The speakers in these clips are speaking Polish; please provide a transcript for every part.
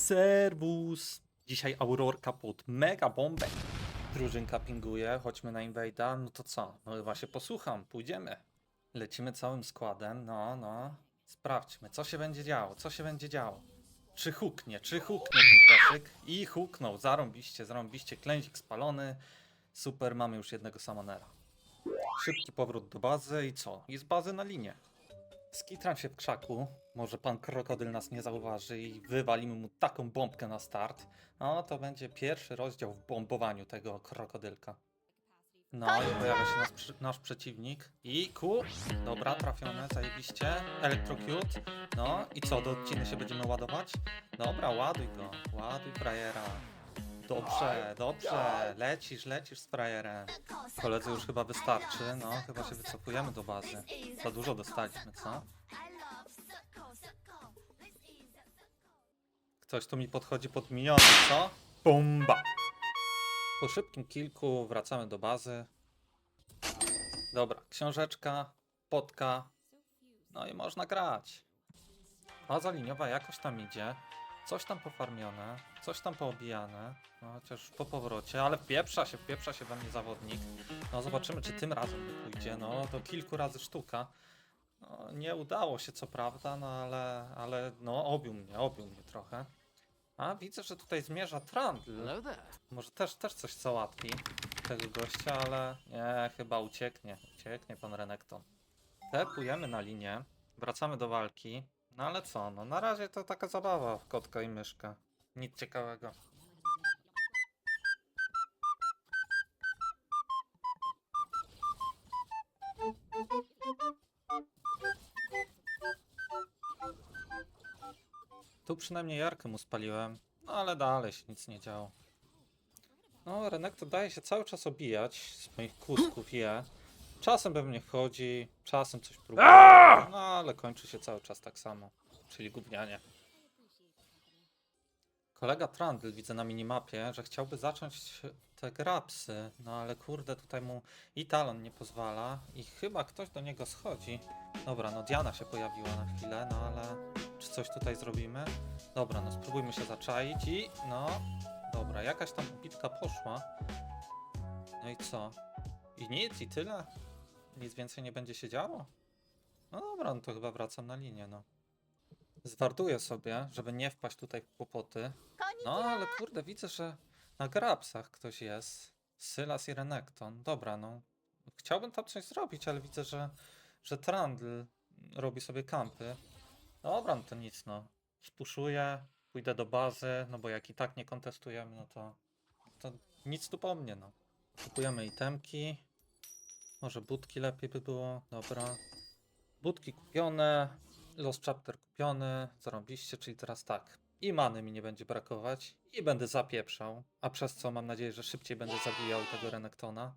Serwus! Dzisiaj Aurorka pod mega bombę. Drużynka pinguje, chodźmy na Invade'a. No to co? No chyba się posłucham, pójdziemy. Lecimy całym składem, no, no. Sprawdźmy, co się będzie działo, co się będzie działo. Czy huknie, czy huknie ten proszyk? I huknął, zarąbiście, zarąbiście, klęzik spalony. Super, mamy już jednego samonera. Szybki powrót do bazy i co? I z bazy na linię. Skitram się w krzaku, może pan krokodyl nas nie zauważy i wywalimy mu taką bombkę na start. No to będzie pierwszy rozdział w bombowaniu tego krokodylka. No i pojawia się nasz, przy- nasz przeciwnik. I ku. Dobra, trafione, zajebiście. Electrocute. No i co, do odciny się będziemy ładować? Dobra, ładuj go. Ładuj frajera. Dobrze, dobrze. Lecisz, lecisz z frajerem. Koledzy już chyba wystarczy. No, chyba się wycofujemy do bazy. Za dużo dostaliśmy, co? Ktoś tu mi podchodzi pod miniony, co? Bomba! Po szybkim kilku wracamy do bazy. Dobra, książeczka, potka. No i można grać. Baza liniowa jakoś tam idzie. Coś tam pofarmione, coś tam poobijane. No chociaż po powrocie, ale wpieprza się, wpieprza się we mnie zawodnik. No zobaczymy, czy tym razem nie pójdzie. No to kilku razy sztuka. No, nie udało się co prawda, no ale, ale no obił mnie, obił mnie trochę. A widzę, że tutaj zmierza Trundle. Może też, też coś załatwi tego gościa, ale nie, chyba ucieknie. Ucieknie pan Renekton. Tepujemy na linię, wracamy do walki. No ale co, no na razie to taka zabawa w kotka i myszkę. Nic ciekawego. Tu przynajmniej jarkę mu spaliłem, no ale dalej się nic nie działo. No, Renekton daje się cały czas obijać z moich kusków je. Czasem we mnie wchodzi, czasem coś próbuje, no ale kończy się cały czas tak samo, czyli gównianie. Kolega Trundle widzę na minimapie, że chciałby zacząć te grapsy, no ale kurde tutaj mu i talon nie pozwala i chyba ktoś do niego schodzi. Dobra, no Diana się pojawiła na chwilę, no ale czy coś tutaj zrobimy? Dobra, no spróbujmy się zaczaić i no, dobra, jakaś tam bitka poszła. No i co? I nic, i tyle? Nic więcej nie będzie się działo? No dobra, no to chyba wracam na linię, no. Zwarduję sobie, żeby nie wpaść tutaj w kłopoty. No ale kurde, widzę, że na grapsach ktoś jest. Sylas i Renekton. Dobra, no. Chciałbym tam coś zrobić, ale widzę, że, że Trundle robi sobie kampy. Dobra, no to nic, no. Spuszuję, pójdę do bazy, no bo jak i tak nie kontestujemy, no to, to nic tu po mnie, no. Kupujemy itemki. Może budki lepiej by było, dobra. Budki kupione, Lost Chapter kupiony, zarąbiście, czyli teraz tak. I many mi nie będzie brakować i będę zapieprzał, a przez co mam nadzieję, że szybciej będę zabijał tego Renektona.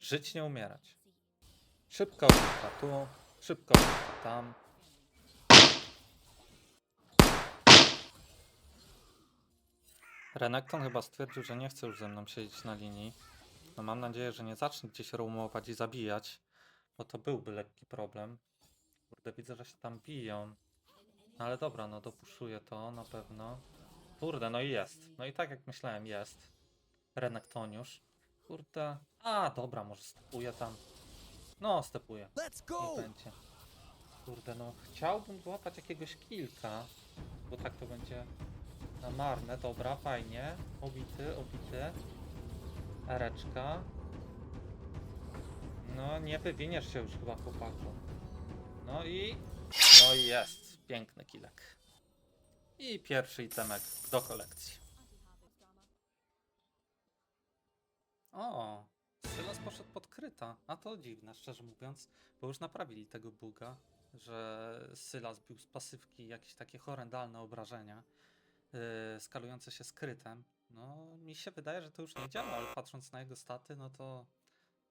Żyć nie umierać. Szybka uliczka tu, szybka uliczka tam. Renekton chyba stwierdził, że nie chce już ze mną siedzieć na linii. No mam nadzieję, że nie zacznie gdzieś roamować i zabijać, bo to byłby lekki problem. Kurde, widzę, że się tam biją. No ale dobra, no dopuszuję to na pewno. Kurde, no i jest. No i tak jak myślałem, jest. Renektoniusz. Kurde. A, dobra, może stepuję tam. No, stepuję. Let's go. Niech będzie. Kurde, no chciałbym złapać jakiegoś kilka, bo tak to będzie na marne. Dobra, fajnie. Obity, obity. Ereczka. No, nie wywiniesz się już chyba, chłopaku. No i... No i jest. Piękny kilek. I pierwszy itemek do kolekcji. O, Sylas poszedł pod kryta. A to dziwne, szczerze mówiąc, bo już naprawili tego buga, że Sylas bił z pasywki jakieś takie horrendalne obrażenia, yy, skalujące się z krytem. No, mi się wydaje, że to już nie działa, ale patrząc na jego staty, no to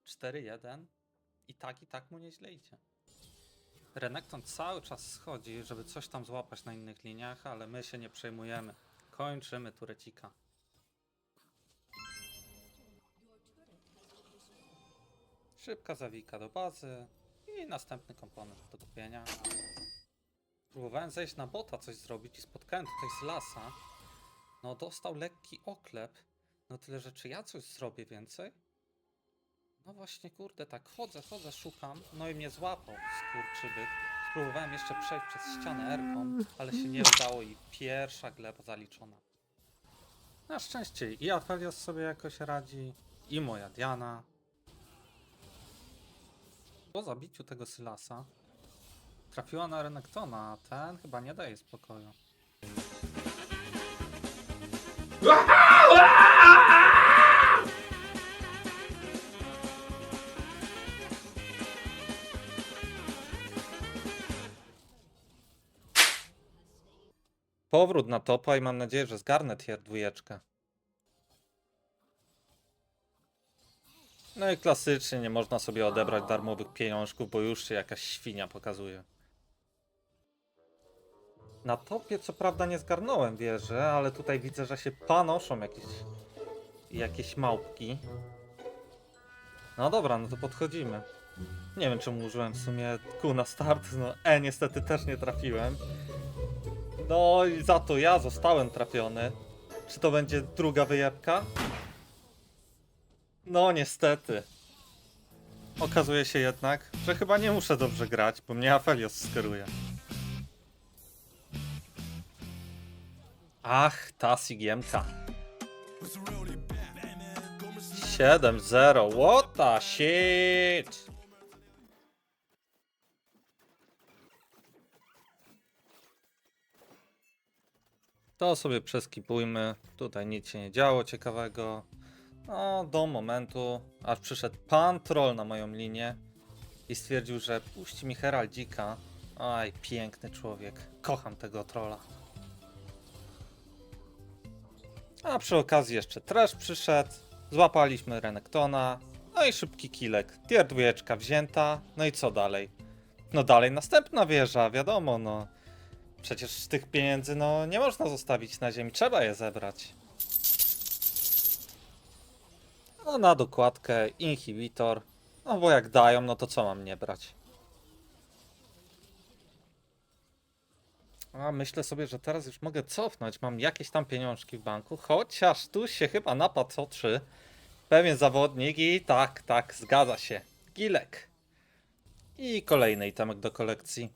4-1 i tak, i tak mu nieźle idzie. Renekton cały czas schodzi, żeby coś tam złapać na innych liniach, ale my się nie przejmujemy. Kończymy turecika. Szybka zawika do bazy i następny komponent do kupienia. Próbowałem zejść na bota, coś zrobić i spotkałem tutaj z lasa. No, dostał lekki oklep. No tyle, że czy ja coś zrobię więcej? No właśnie, kurde, tak chodzę, chodzę, szukam. No i mnie złapał skurczybyk. Spróbowałem jeszcze przejść przez ścianę erką, ale się nie udało i pierwsza gleba zaliczona. Na szczęście i Aphelios sobie jakoś radzi, i moja Diana. Po zabiciu tego Sylasa trafiła na Renektona, a ten chyba nie daje spokoju. Powrót na topa i mam nadzieję, że zgarnę tier dwójeczkę. No i klasycznie nie można sobie odebrać darmowych pieniążków, bo już się jakaś świnia pokazuje. Na topie co prawda nie zgarnąłem wieży, ale tutaj widzę, że się panoszą jakieś, jakieś małpki. No dobra, no to podchodzimy. Nie wiem czemu użyłem w sumie Q na start, no E niestety też nie trafiłem. No i za to ja zostałem trafiony. Czy to będzie druga wyjebka? No niestety. Okazuje się jednak, że chyba nie muszę dobrze grać, bo mnie Aphelios skieruje. Ach, ta Sigiemka. 7-0, what the shit! To sobie przeskipujmy. Tutaj nic się nie działo ciekawego. No, do momentu, aż przyszedł pan troll na moją linię i stwierdził, że puści mi Heraldzika. Aj, piękny człowiek. Kocham tego trolla. A przy okazji jeszcze Trash przyszedł. Złapaliśmy Renektona. No i szybki kilek. Tier wzięta. No i co dalej? No dalej następna wieża, wiadomo, no. Przecież tych pieniędzy, no, nie można zostawić na ziemi. Trzeba je zebrać. No na dokładkę inhibitor. No bo jak dają, no to co mam nie brać? A myślę sobie, że teraz już mogę cofnąć. Mam jakieś tam pieniążki w banku, chociaż tu się chyba napadł o 3. Pewien zawodnik i tak, tak, zgadza się. Gilek. I kolejny itemek do kolekcji.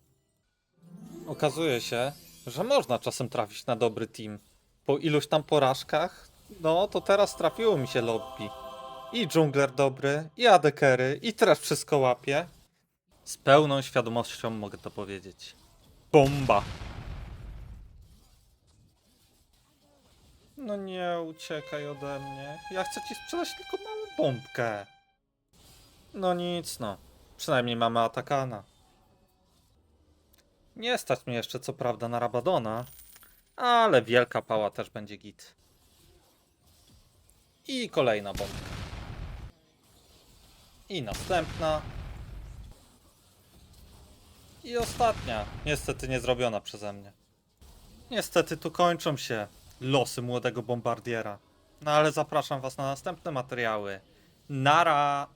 Okazuje się, że można czasem trafić na dobry team. Po iluś tam porażkach, no to teraz trafiło mi się lobby. I dżungler dobry, i adekery, i teraz wszystko łapie. Z pełną świadomością mogę to powiedzieć. Bomba! No nie uciekaj ode mnie. Ja chcę ci sprzedać tylko małą bombkę. No nic no. Przynajmniej mamy atakana. Nie stać mnie jeszcze co prawda na Rabadona, ale wielka pała też będzie git. I kolejna bombka. I następna. I ostatnia. Niestety nie zrobiona przeze mnie. Niestety tu kończą się losy młodego bombardiera. No ale zapraszam was na następne materiały. Nara!